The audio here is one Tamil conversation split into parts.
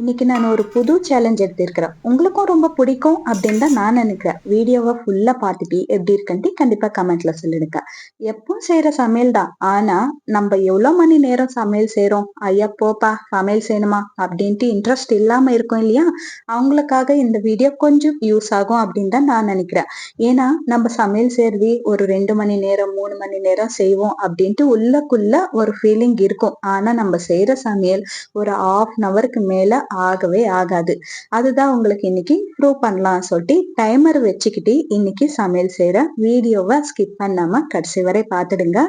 இன்னைக்கு நான் ஒரு புது சேலஞ்ச் எடுத்திருக்கிறேன். உங்களுக்கும் ரொம்ப பிடிக்கும் அப்படின்னு தான் நான் நினைக்கிறேன். வீடியோவை ஃபுல்லா பார்த்துட்டு எப்படி இருக்குன்ட்டு கண்டிப்பா கமெண்ட்ல சொல்லிடுங்க. எப்பவும் செய்யற சமையல் தான்? ஆனா நம்ம எவ்வளவு மணி நேரம் சமையல் செய்யறோம் ஐயா போப்பா சமையல் செய்யணுமா? அப்படின்ட்டு இன்ட்ரெஸ்ட் இல்லாம இருக்கும் இல்லையா? அவங்களுக்காக இந்த வீடியோ கொஞ்சம் யூஸ் ஆகும் அப்படின்னு தான் நான் நினைக்கிறேன். ஏன்னா நம்ம சமையல் செய்யறது ஒரு ரெண்டு மணி நேரம் மூணு மணி நேரம் செய்வோம் அப்படின்ட்டு உள்ளக்குள்ள ஒரு ஃபீலிங் இருக்கும். ஆனா நம்ம செய்யற சமையல் ஒரு ஆஃப் அன் அவருக்கு மேல ஆகவே ஆகாது. அதுதான் உங்களுக்கு இன்னைக்கு ப்ரூவ் பண்ணலாம் சொல்லிட்டு டைமர் வச்சுக்கிட்டு இன்னைக்கு சமையல் செய்யற வீடியோவை ஸ்கிப் பண்ணாம கடைசி வரை பார்த்துடுங்க.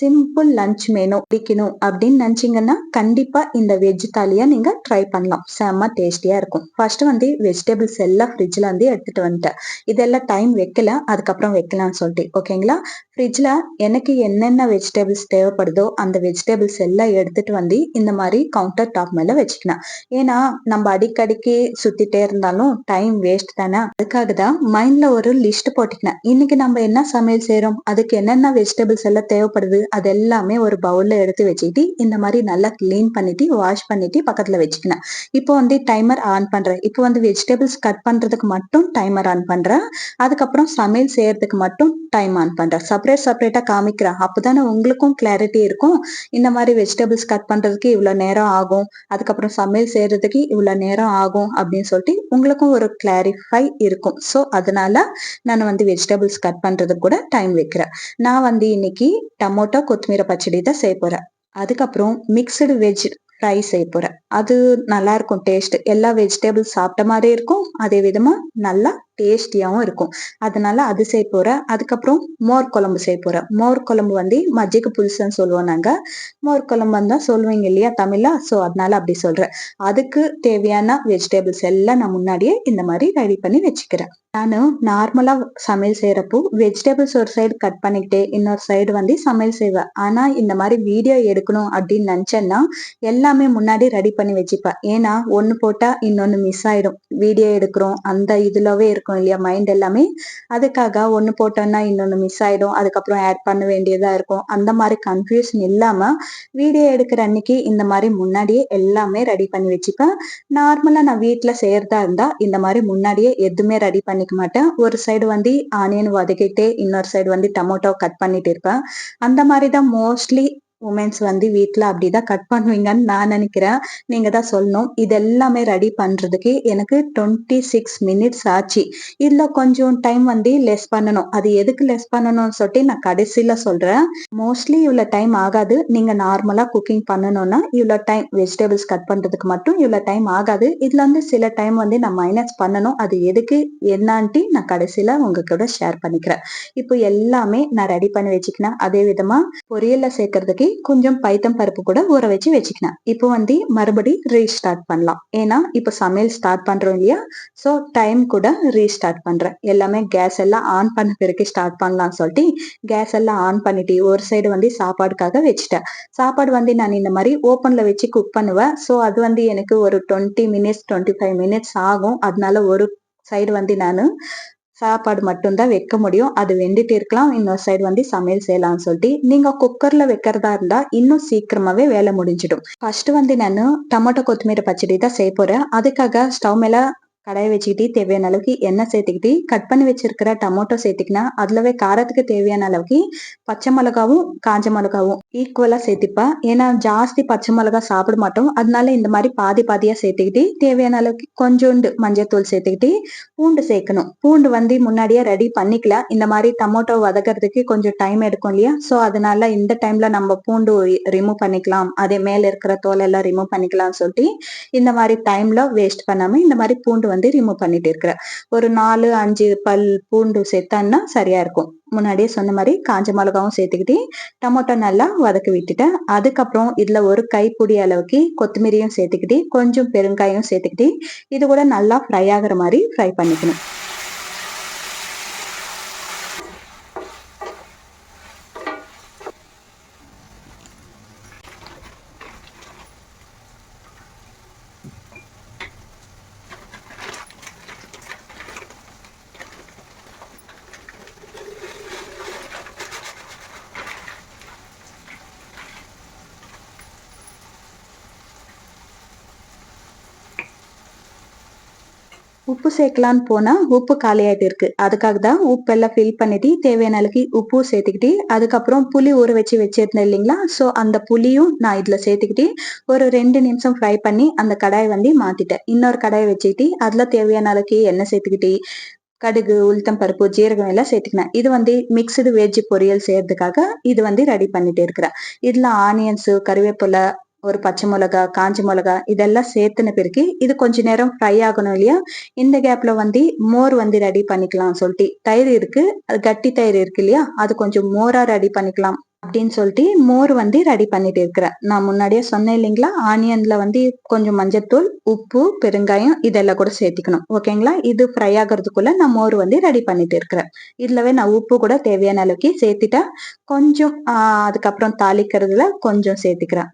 சிம்பிள் லஞ்ச் மெனு பிடிக்கணும் அப்படின்னு நினைச்சீங்கன்னா கண்டிப்பா இந்த வெஜ் தாலியா நீங்க ட்ரை பண்ணலாம். செம்ம டேஸ்டியா இருக்கும். ஃபர்ஸ்ட் வந்து வெஜிடபிள்ஸ் எல்லாம் ஃப்ரிட்ஜ்ல வந்து எடுத்துட்டு வந்துட்டேன். இதெல்லாம் டைம் வைக்கல. அதுக்கப்புறம் வைக்கலாம்னு சொல்லிட்டு. ஓகேங்களா ஃப்ரிட்ஜ்ல எனக்கு என்னென்ன வெஜிடபிள்ஸ் தேவைப்படுதோ அந்த வெஜிடபிள்ஸ் எல்லாம் எடுத்துட்டு வந்து இந்த மாதிரி கவுண்டர் டாப் மேல வச்சுக்கலாம் ஏன்னா நம்ம அடிக்கடிக்கு சுத்திட்டே இருந்தாலும் டைம் வேஸ்ட் தானே? அதுக்காக தான் மைண்ட்ல ஒரு லிஸ்ட் போட்டுக்கினேன். இன்னைக்கு நம்ம என்ன சமையல் செய்யறோம் அதுக்கு என்னென்ன வெஜிடபிள்ஸ் எல்லாம் தேவைப்படுது? அது எல்லாமே ஒரு பவுல்ல எடுத்து வச்சுக்கிட்டு இந்த மாதிரி நல்லா கிளீன் பண்ணிட்டு வாஷ் பண்ணிட்டு பக்கத்துல வச்சுக்கினேன். இப்போ வந்து டைமர் ஆன் பண்றேன். இப்போ வந்து வெஜிடபிள்ஸ் கட் பண்றதுக்கு மட்டும் டைமர் ஆன் பண்றேன். அதுக்கப்புறம் சமையல் செய்யறதுக்கு மட்டும் டைம் ஆன் பண்றேன். செப்பரேட் செப்பரேட்டா காமிக்கிறேன். அப்பதானே உங்களுக்கும் கிளாரிட்டி இருக்கும். இந்த மாதிரி வெஜிடபிள்ஸ் கட் பண்றதுக்கு இவ்வளவு நேரம் ஆகும். அதுக்கப்புறம் சமையல் செய்யறதுக்கு இவ்வளவு நேரம் ஆகும் அப்படின்னு சொல்லிட்டு உங்களுக்கும் ஒரு கிளாரிஃபை இருக்கும். ஸோ அதனால நான் வந்து வெஜிடபிள்ஸ் கட் பண்றதுக்கு கூட டைம் வைக்கிறேன். நான் வந்து இன்னைக்கு டமோட்டோ கொத்தமீரை பச்சடி தான் செய்ய போறேன். அதுக்கப்புறம் மிக்சடு வெஜ் ஃப்ரை செய்ய போறேன். அது நல்லா இருக்கும் டேஸ்ட் எல்லா வெஜிடபிள்ஸ் சாப்பிட்ட மாதிரி இருக்கும். அதே விதமா நல்லா டேஸ்டியாகவும் இருக்கும். அதனால அது செய்ய போகிறேன் அதுக்கப்புறம் மோர் குழம்பு செய்ய போகிறேன் மோர் குழம்பு வந்து மஜ்ஜிக்கு புதுசுன்னு சொல்லுவோம் நாங்க. மோர் குழம்பு தான் சொல்லுவீங்க இல்லையா தமிழா? ஸோ அதனால அப்படி சொல்றேன். அதுக்கு தேவையான வெஜிடபிள்ஸ் எல்லாம் நான் முன்னாடியே இந்த மாதிரி ரெடி பண்ணி வச்சுக்கிறேன். நான் நார்மலாக சமையல் செய்கிறப்போ வெஜிடபிள்ஸ் ஒரு சைடு கட் பண்ணிக்கிட்டே இன்னொரு சைடு வந்து சமையல் செய்வேன். ஆனால் இந்த மாதிரி வீடியோ எடுக்கணும் அப்படின்னு நினச்சேன்னா எல்லாமே முன்னாடி ரெடி பண்ணி வச்சுப்பேன். ஏன்னா ஒன்று போட்டால் இன்னொன்று மிஸ் ஆகிடும் வீடியோ எடுக்கிறோம். அந்த இதுலவே இருக்கும். இல்லையா மைண்ட் எல்லாமே? அதுக்காக ஒன்று போட்டோம்னா இன்னொன்று மிஸ் ஆயிடும். அதுக்கப்புறம் ஆட் பண்ண வேண்டியதா இருக்கும். அந்த மாதிரி கன்ஃபியூஷன் இல்லாம வீடியோ எடுக்கிற அன்னைக்கு இந்த மாதிரி முன்னாடியே எல்லாமே ரெடி பண்ணி வச்சுப்பேன். நார்மலா நான் வீட்டுல செய்யறதா இருந்தா இந்த மாதிரி முன்னாடியே எதுவுமே ரெடி பண்ணிக்க மாட்டேன். ஒரு சைடு வந்து ஆனியன் வதக்கிட்டு இன்னொரு சைடு வந்து டொமேட்டோ கட் பண்ணிட்டு இருப்பேன். அந்த மாதிரி தான் மோஸ்ட்லி உமன்ஸ் வந்து வீட்ல அப்படிதான் கட் பண்ணுவீங்கன்னு நான் நினைக்கிறேன். நீங்க தான் சொல்லணும். இது எல்லாமே ரெடி பண்றதுக்கு எனக்கு டுவெண்ட்டி சிக்ஸ் மினிட்ஸ் ஆச்சு. இதுல கொஞ்சம் டைம் வந்து லெஸ் பண்ணணும். அது எதுக்கு லெஸ் பண்ணணும்னு சொல்லிட்டு நான் கடைசியில சொல்றேன். மோஸ்ட்லி இவ்வளோ டைம் ஆகாது. நீங்க நார்மலா குக்கிங் பண்ணணும்னா இவ்வளோ டைம் வெஜிடபிள்ஸ் கட் பண்றதுக்கு மட்டும் இவ்வளோ டைம் ஆகாது. இதுல வந்து சில டைம் வந்து நான் மைனஸ் பண்ணணும். அது எதுக்கு என்னான்ட்டு நான் கடைசியில உங்க கூட ஷேர் பண்ணிக்கிறேன். இப்போ எல்லாமே நான் ரெடி பண்ணி வச்சுக்கினேன். அதே விதமா பொரியலில் சேர்க்கறதுக்கு கொஞ்சம் பைத்தம் பருப்பு கூட ஊற வச்சு வச்சுக்கினேன் இப்போ வந்து மறுபடி ரீஸ்டார்ட் பண்ணலாம். ஏன்னா இப்போ சமையல் ஸ்டார்ட் பண்றோம் இல்லையா? ஸோ டைம் கூட ரீஸ்டார்ட் பண்றேன். எல்லாமே கேஸ் எல்லாம் ஆன் பண்ண பிறகு ஸ்டார்ட் பண்ணலாம்னு சொல்லிட்டு கேஸ் எல்லாம் ஆன் பண்ணிட்டு ஒரு சைடு வந்து சாப்பாடுக்காக வச்சுட்டேன். சாப்பாடு வந்து நான் இந்த மாதிரி ஓப்பன்ல வச்சு குக் பண்ணுவேன். ஸோ அது வந்து எனக்கு ஒரு twenty minutes twenty five minutes ஆகும். அதனால ஒரு சைடு வந்து நான் சாப்பாடு மட்டும்தான் வைக்க முடியும். அது வெந்துட்டு இருக்கலாம். இன்னொரு சைடு வந்து சமையல் செய்யலாம்னு சொல்லிட்டு. நீங்க குக்கர்ல வைக்கிறதா இருந்தா இன்னும் சீக்கிரமாவே வேலை முடிஞ்சிடும். ஃபர்ஸ்ட் வந்து நான் டொமேட்டோ கொத்தமல்லி பச்சடி தான் செய்ய போறேன். அதுக்காக ஸ்டவ் மேல கடையை வச்சுக்கிட்டு தேவையான அளவுக்கு எண்ணெய் சேர்த்துக்கிட்டு கட் பண்ணி வச்சிருக்கிற டமோட்டோ சேர்த்துக்கினா அதுலவே காரத்துக்கு தேவையான அளவுக்கு பச்சை மிளகாவும் காஞ்ச மிளகாவும் ஈக்குவலா சேர்த்துப்பா. ஏன்னா ஜாஸ்தி பச்சை மிளகா சாப்பிட மாட்டோம். அதனால இந்த மாதிரி பாதி பாதியா சேர்த்துக்கிட்டு தேவையான அளவுக்கு கொஞ்சோண்டு மஞ்சத்தூள் சேர்த்துக்கிட்டு பூண்டு சேர்க்கணும். பூண்டு வந்து முன்னாடியே ரெடி பண்ணிக்கலாம். இந்த மாதிரி டமோட்டோ வதக்கிறதுக்கு கொஞ்சம் டைம் எடுக்கும் இல்லையா? ஸோ அதனால இந்த டைம்ல நம்ம பூண்டு ரிமூவ் பண்ணிக்கலாம். அதே மேல இருக்கிற தோல் எல்லாம் ரிமூவ் பண்ணிக்கலாம்னு சொல்லிட்டு இந்த மாதிரி டைம்ல வேஸ்ட் பண்ணாம இந்த மாதிரி பூண்டு வந்து ரிமூவ் பண்ணிட்டு இருக்கிறேன் ஒரு நாலு அஞ்சு பல் பூண்டு சேர்த்தான்னா சரியா இருக்கும். முன்னாடியே சொன்ன மாதிரி காஞ்ச மிளகாவும் சேர்த்துக்கிட்டு டமோட்டோ நல்லா வதக்கி விட்டுட்டேன். அதுக்கப்புறம் இதுல ஒரு கைப்பிடி அளவுக்கு கொத்தமல்லியும் சேர்த்துக்கிட்டு கொஞ்சம் பெருங்காயம் சேர்த்துக்கிட்டு இது கூட நல்லா ஃப்ரை ஆகுற மாதிரி ஃப்ரை பண்ணிக்கணும். உப்பு சேர்க்கலான்னு போனா உப்பு காலியாயிட்டு இருக்கு. அதுக்காக தான் உப்பு எல்லாம் ஃபில் பண்ணிட்டு தேவையான அளவுக்கு உப்பு சேர்த்துக்கிட்டு அதுக்கப்புறம் புளி ஊற வச்சு வச்சிருந்தேன் இல்லைங்களா? ஸோ அந்த புளியும் நான் இதுல சேர்த்துக்கிட்டு ஒரு ரெண்டு நிமிஷம் ஃப்ரை பண்ணி அந்த கடாயை வந்து மாத்திட்டேன். இன்னொரு கடாயை வச்சுக்கிட்டு அதுல தேவையான அளவுக்கு எண்ணெய் சேர்த்துக்கிட்டு கடுகு உளுத்தம் பருப்பு ஜீரகம் எல்லாம் சேர்த்துக்கினேன். இது வந்து மிக்சடு வெஜ் பொரியல் செய்யறதுக்காக இது வந்து ரெடி பண்ணிட்டு இருக்கிறேன். இதுல ஆனியன்ஸ் கருவேப்பிலை ஒரு பச்சை மிளகா காஞ்சி மிளகா இதெல்லாம் சேர்த்துன பிறகு இது கொஞ்ச நேரம் ஃப்ரை ஆகணும் இல்லையா? இந்த கேப்ல வந்து மோர் வந்து ரெடி பண்ணிக்கலாம் சொல்லிட்டு. தயிர் இருக்கு அது கட்டி தயிர் இருக்கு இல்லையா? அது கொஞ்சம் மோரா ரெடி பண்ணிக்கலாம் அப்படின்னு சொல்லிட்டு மோர் வந்து ரெடி பண்ணிட்டு இருக்கிறேன். நான் முன்னாடியே சொன்னேன் இல்லைங்களா? ஆனியன்ல வந்து கொஞ்சம் மஞ்சத்தூள் உப்பு பெருங்காயம் இதெல்லாம் கூட சேர்த்துக்கணும். ஓகேங்களா இது ஃப்ரை ஆகிறதுக்குள்ள நான் மோர் வந்து ரெடி பண்ணிட்டு இருக்கிறேன். இதுலவே நான் உப்பு கூட தேவையான அளவுக்கு சேர்த்துட்டேன். கொஞ்சம் அதுக்கப்புறம் தாளிக்கிறதுல கொஞ்சம் சேர்த்துக்கிறேன்.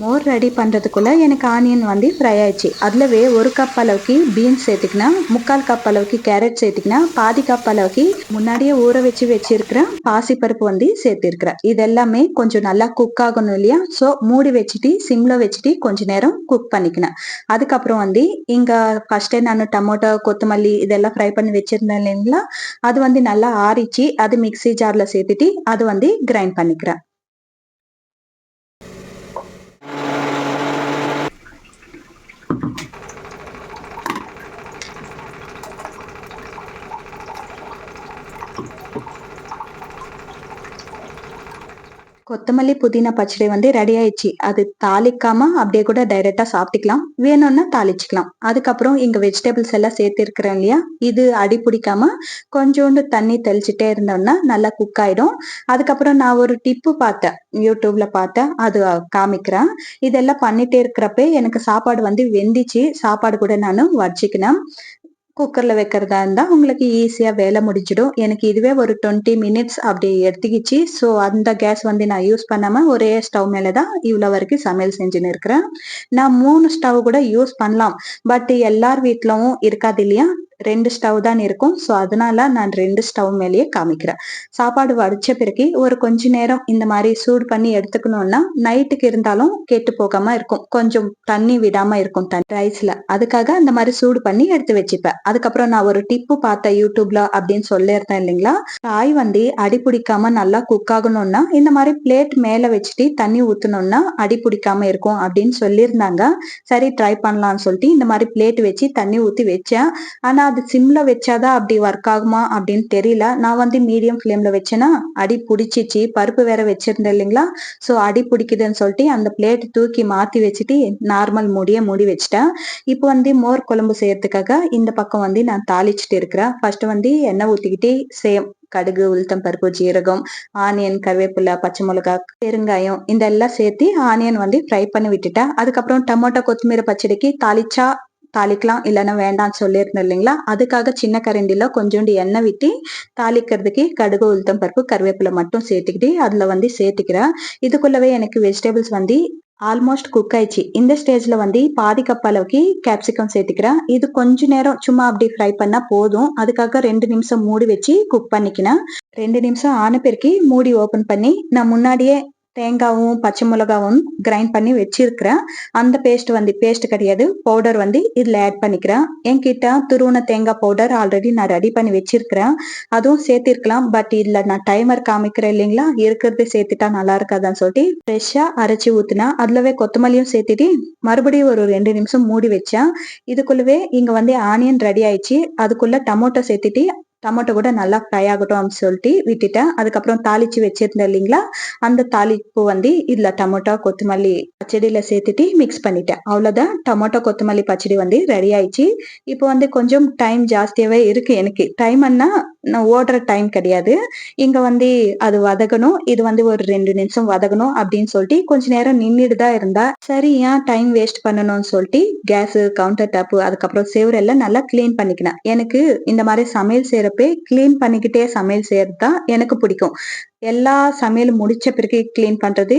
மோர் ரெடி பண்ணுறதுக்குள்ளே எனக்கு ஆனியன் வந்து ஃப்ரை ஆயிடுச்சு. அதுலவே ஒரு கப் அளவுக்கு பீன்ஸ் சேர்த்துக்கினா முக்கால் கப் அளவுக்கு கேரட் சேர்த்துக்கினா பாதி கப் அளவுக்கு முன்னாடியே ஊற வச்சு வச்சிருக்கிறேன் பாசிப்பருப்பு வந்து சேர்த்திருக்கிறேன் இது எல்லாமே கொஞ்சம் நல்லா குக் ஆகணும் இல்லையா? ஸோ மூடி வச்சுட்டு சிம்ல வச்சுட்டு கொஞ்ச நேரம் குக் பண்ணிக்கினேன். அதுக்கப்புறம் வந்து இங்கே ஃபர்ஸ்டே நான் டமோட்டோ கொத்தமல்லி இதெல்லாம் ஃப்ரை பண்ணி வச்சிருந்தேன் இல்லைங்களா? அது வந்து நல்லா ஆறிச்சு. அது மிக்சி ஜாரில் சேர்த்துட்டு அது வந்து கிரைண்ட் பண்ணிக்கிறேன். கொத்தமல்லி புதினா பச்சடி வந்து ரெடி ஆயிடுச்சு. அது தாளிக்காம அப்படியே கூட டைரக்டா சாப்பிட்டுக்கலாம். வேணும்னா தாளிச்சுக்கலாம். அதுக்கப்புறம் இங்க வெஜிடபிள்ஸ் எல்லாம் சேர்த்திருக்கிறேன் இல்லையா? இது அடி பிடிக்காம கொஞ்சோண்டு தண்ணி தெளிச்சுட்டே இருந்தோம்னா நல்லா குக் ஆயிடும். அதுக்கப்புறம் நான் ஒரு டிப்பு பார்த்தேன். யூடியூப்ல பார்த்தேன். அது காமிக்கிறேன். இதெல்லாம் பண்ணிட்டே இருக்கிறப்ப எனக்கு சாப்பாடு வந்து வெந்திச்சு சாப்பாடு கூட நான் வச்சுக்கினேன். குக்கரில் வைக்கிறதா இருந்தால் உங்களுக்கு ஈஸியாக வேலை முடிஞ்சிடும். எனக்கு இதுவே ஒரு டுவெண்ட்டி மினிட்ஸ் அப்படி எடுத்துக்கிச்சு. ஸோ அந்த கேஸ் வந்து நான் யூஸ் பண்ணாமல் ஒரே ஸ்டவ் மேலே தான் இவ்வளோ வரைக்கும் சமையல் செஞ்சுன்னு இருக்கிறேன். நான் மூணு ஸ்டவ் கூட யூஸ் பண்ணலாம். பட் எல்லார் வீட்டிலும் இருக்காது இல்லையா? ரெண்டு ஸ்டவ் தான் இருக்கும். ஸோ அதனால நான் ரெண்டு ஸ்டவ் மேலேயே காமிக்கிறேன். சாப்பாடு வடிச்ச பிறகு ஒரு கொஞ்ச நேரம் இந்த மாதிரி சூடு பண்ணி எடுத்துக்கணும்னா நைட்டுக்கு இருந்தாலும் கெட்டு போகாம இருக்கும். கொஞ்சம் தண்ணி விடாம இருக்கும் ரைஸ்ல அதுக்காக அந்த மாதிரி சூடு பண்ணி எடுத்து வச்சுப்பேன். அதுக்கப்புறம் நான் ஒரு டிப்பு பார்த்தேன் யூடியூப்ல அப்படின்னு சொல்லியிருந்தேன் இல்லைங்களா? காய் வந்து அடி பிடிக்காம நல்லா குக் ஆகணும்னா இந்த மாதிரி பிளேட் மேல வச்சுட்டு தண்ணி ஊத்தணும்னா அடி பிடிக்காம இருக்கும் அப்படின்னு சொல்லியிருந்தாங்க. சரி ட்ரை பண்ணலாம்னு சொல்லிட்டு இந்த மாதிரி பிளேட் வச்சு தண்ணி ஊத்தி வச்சேன். ஆனா அது சிம்ல வச்சாதான் அப்படி ஒர்க் ஆகுமா அப்படின்னு தெரியல. நான் வந்து மீடியம் ஃப்ளேம்ல வச்சேன்னா அடி பிடிச்சிச்சு. பருப்பு வேற வச்சிருந்தேன் இல்லைங்களா? ஸோ அடி பிடிக்குதுன்னு சொல்லிட்டு அந்த பிளேட் தூக்கி மாத்தி வச்சுட்டு நார்மல் மூடியை மூடி வச்சுட்டேன். இப்போ வந்து மோர் குழம்பு செய்யறதுக்காக இந்த பக்கம் வந்து நான் தாளிச்சுட்டு இருக்கிறேன். ஃபர்ஸ்ட் வந்து எண்ணெய் ஊத்திக்கிட்டு சேம் கடுகு உளுத்தம் பருப்பு ஜீரகம் ஆனியன் கருவேப்பிலை பச்சை மிளகா பெருங்காயம் இதெல்லாம் சேர்த்து ஆனியன் வந்து ஃப்ரை பண்ணி விட்டுட்டேன். அதுக்கப்புறம் டமோட்டோ கொத்தமல்லி பச்சடிக்கு தாளிச்சா தாளிக்கலாம் இல்லைன்னா வேண்டாம்னு சொல்லியிருந்தேன் இல்லைங்களா? அதுக்காக சின்ன கரண்டியில் கொஞ்சோண்டு எண்ணெய் விட்டு தாளிக்கிறதுக்கு கடுகு உளுத்தம் பருப்பு கருவேப்பிலை மட்டும் சேர்த்துக்கிட்டு அதில் வந்து சேர்த்துக்கிறேன். இதுக்குள்ளவே எனக்கு வெஜிடபிள்ஸ் வந்து ஆல்மோஸ்ட் குக் ஆயிடுச்சு. இந்த ஸ்டேஜ்ல வந்து பாதி கப் அளவுக்கு கேப்சிகம் சேர்த்துக்கிறேன். இது கொஞ்ச நேரம் சும்மா அப்படி ஃப்ரை பண்ணா போதும். அதுக்காக ரெண்டு நிமிஷம் மூடி வச்சு குக் பண்ணிக்கினேன். ரெண்டு நிமிஷம் ஆன பிறகு மூடி ஓபன் பண்ணி நான் முன்னாடியே தேங்காவும் பச்சை மிளகாவும் கிரைண்ட் பண்ணி வச்சிருக்கிறேன். அந்த பேஸ்ட் வந்து பேஸ்ட் கிடையாது. பவுடர் வந்து இதில் ஆட் பண்ணிக்கிறேன். என்கிட்ட துருவன தேங்காய் பவுடர் ஆல்ரெடி நான் ரெடி பண்ணி வச்சிருக்கிறேன். அதுவும் சேர்த்திருக்கலாம். பட் இதில் நான் டைமர் காமிக்கிறேன் இல்லைங்களா? இருக்கிறது சேர்த்துட்டா நல்லா இருக்காதான்னு சொல்லிட்டு ஃப்ரெஷ்ஷாக அரைச்சி ஊற்றினேன் அதுலவே கொத்தமல்லியும் சேர்த்துட்டு மறுபடியும் ஒரு ரெண்டு நிமிஷம் மூடி வச்சேன். இதுக்குள்ளவே இங்கே வந்து ஆனியன் ரெடி ஆயிடுச்சு. அதுக்குள்ளே டமோட்டோ சேர்த்துட்டு டொமேட்டோ கூட நல்லா ஃப்ரை ஆகட்டும் அப்படின்னு சொல்லிட்டு விட்டுட்டேன். அதுக்கப்புறம் தாளிச்சு வச்சிருந்தேன் இல்லைங்களா? அந்த தாளிப்பு வந்து இதுல டொமேட்டோ கொத்தமல்லி பச்சடியில சேர்த்துட்டு மிக்ஸ் பண்ணிட்டேன். அவ்வளவுதான். டொமேட்டோ கொத்தமல்லி பச்சடி வந்து ரெடி ஆயிடுச்சு. இப்போ வந்து கொஞ்சம் டைம் ஜாஸ்தியாவே இருக்கு எனக்கு. டைம் நான் ஓடுற டைம் கிடையாது. இங்க வந்து அது வதகணும். இது வந்து ஒரு ரெண்டு நிமிஷம் வதகணும் அப்படின்னு சொல்லிட்டு கொஞ்ச நேரம் நின்றுட்டு தான் இருந்தா சரி ஏன் டைம் வேஸ்ட் பண்ணணும்னு சொல்லிட்டு கேஸ் கவுண்டர் டாப் அதுக்கப்புறம் செவரெல்லாம் நல்லா கிளீன் பண்ணிக்கினேன். எனக்கு இந்த மாதிரி சமையல் செய்யறப்பே கிளீன் பண்ணிக்கிட்டே சமையல் செய்யறது தான் எனக்கு பிடிக்கும். எல்லா சமையல் முடிச்ச பிறகு கிளீன் பண்றது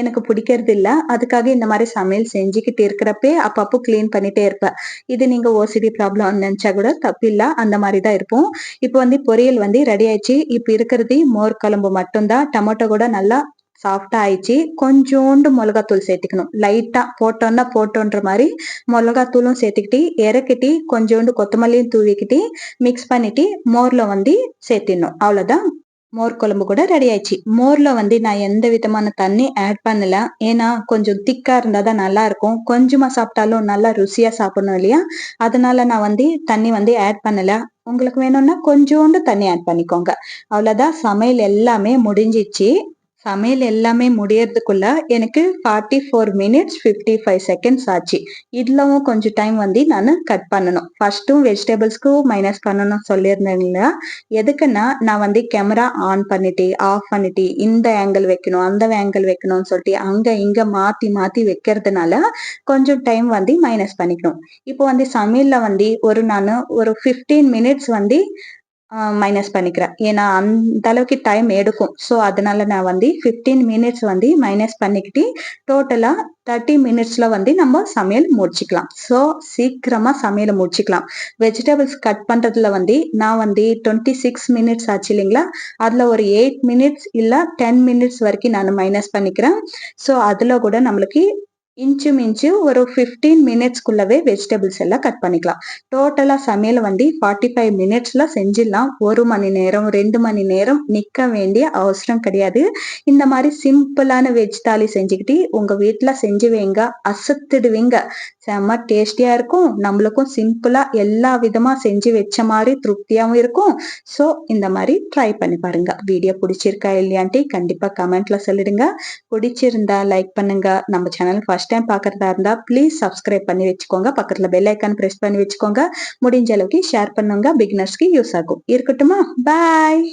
எனக்கு பிடிக்கிறது இல்ல அதுக்காக இந்த மாதிரி சமையல் செஞ்சுக்கிட்டு இருக்கிறப்பே அப்பப்போ கிளீன் பண்ணிட்டே இருப்பேன். இது நீங்க ஓசிடி ப்ராப்ளம் நினைச்சா கூட தப்பில்ல. அந்த மாதிரி தான் இருப்போம். இப்போ வந்து பொரியல் வந்து ரெடி ஆயிடுச்சு. இப்போ இருக்கிறது மோர் குழம்பு மட்டும்தான். டொமேட்டோ கூட நல்லா சாஃப்டா ஆயிடுச்சு. கொஞ்சோண்டு மிளகாத்தூள் சேர்த்துக்கணும். லைட்டா போட்டோன்னா போட்டோன்ற மாதிரி மிளகாத்தூளும் சேர்த்துக்கிட்டு இறக்கிட்டு கொஞ்சோண்டு கொத்தமல்லியும் தூவிக்கிட்டு மிக்ஸ் பண்ணிட்டு மோர்ல வந்து சேர்த்திடணும். அவ்வளவுதான். மோர் குழம்பு கூட ரெடி ஆயிடுச்சு. மோர்ல வந்து நான் எந்த விதமான தண்ணி ஆட் பண்ணல. ஏன்னா கொஞ்சம் திக்கா இருந்தா தான் நல்லா இருக்கும். கொஞ்சமா சாப்பிட்டாலும் நல்லா ருசியா சாப்பிடணும் இல்லையா? அதனால நான் வந்து தண்ணி வந்து ஆட் பண்ணல. உங்களுக்கு வேணும்னா கொஞ்சோண்டு தண்ணி ஆட் பண்ணிக்கோங்க. அவ்வளவுதான். சமையல் எல்லாமே முடிஞ்சிச்சு. சமையல் எல்லாமே முடியறதுக்குள்ள எனக்கு forty four minutes fifty five seconds ஆச்சு. இதுலவும் கொஞ்சம் டைம் வந்து நான் கட் பண்ணணும். ஃபர்ஸ்ட்டும் வெஜிடபிள்ஸ்க்கும் மைனஸ் பண்ணணும் சொல்லியிருந்தேன் இல்லையா? எதுக்குன்னா நான் வந்து கேமரா ஆன் பண்ணிட்டு ஆஃப் பண்ணிட்டு இந்த ஆங்கிள் வைக்கணும் அந்த ஆங்கிள் வைக்கணும்னு சொல்லிட்டு அங்கே இங்கே மாற்றி மாற்றி வைக்கிறதுனால கொஞ்சம் டைம் வந்து மைனஸ் பண்ணிக்கணும். இப்போ வந்து சமையலில் வந்து ஒரு நான் ஒரு ஃபிஃப்டீன் மினிட்ஸ் வந்து மைனஸ் பண்ணிக்கிறேன். ஏன்னா அந்த அளவுக்கு டைம் எடுக்கும். ஸோ அதனால நான் வந்து ஃபிஃப்டீன் மினிட்ஸ் வந்து மைனஸ் பண்ணிக்கிட்டு டோட்டலாக தேர்ட்டி மினிட்ஸில் வந்து நம்ம சமையல் முடிச்சுக்கலாம். ஸோ சீக்கிரமாக சமையல் முடிச்சுக்கலாம். வெஜிடபிள்ஸ் கட் பண்ணுறதுல வந்து நான் வந்து டுவெண்ட்டி சிக்ஸ் மினிட்ஸ் ஆச்சு இல்லைங்களா? அதில் ஒரு எயிட் மினிட்ஸ் இல்லை டென் மினிட்ஸ் வரைக்கும் நான் மைனஸ் பண்ணிக்கிறேன். ஸோ அதில் கூட நம்மளுக்கு இன்ச்சு மிஞ்சு ஒரு ஃபிஃப்டீன் மினிட்ஸ்க்குள்ளவே வெஜிடபிள்ஸ் எல்லாம் கட் பண்ணிக்கலாம். டோட்டலாக சமையல் வந்து ஃபார்ட்டி ஃபைவ் மினிட்ஸில் செஞ்சிடலாம். ஒரு மணி நேரம் ரெண்டு மணி நேரம் நிற்க வேண்டிய அவசரம் கிடையாது. இந்த மாதிரி சிம்பிளான வெஜ் தாலி செஞ்சுக்கிட்டு உங்கள் வீட்டில் செஞ்சு வைங்க அசத்துடுவீங்க. செம்ம டேஸ்டியாக இருக்கும். நம்மளுக்கும் சிம்பிளாக எல்லா விதமாக செஞ்சு வச்ச மாதிரி திருப்தியாகவும் இருக்கும். ஸோ இந்த மாதிரி ட்ரை பண்ணி பாருங்க. வீடியோ பிடிச்சிருக்கா இல்லையான்ட்டு கண்டிப்பாக கமெண்ட்ல சொல்லிடுங்க. பிடிச்சிருந்தா லைக் பண்ணுங்க. நம்ம சேனல் ஃபர்ஸ்ட் டைம் பார்க்குறதா இருந்தா ப்ளீஸ் சப்ஸ்கிரைப் பண்ணி வச்சுக்கோங்க. பக்கத்துல பெல் ஐக்கான் ப்ரெஸ் பண்ணி வச்சுக்கோங்க. முடிஞ்ச அளவுக்கு ஷேர் பண்ணுங்க. பிகினர்ஸ்க்கு யூஸ் ஆகும். இருக்கட்டுமா? பாய்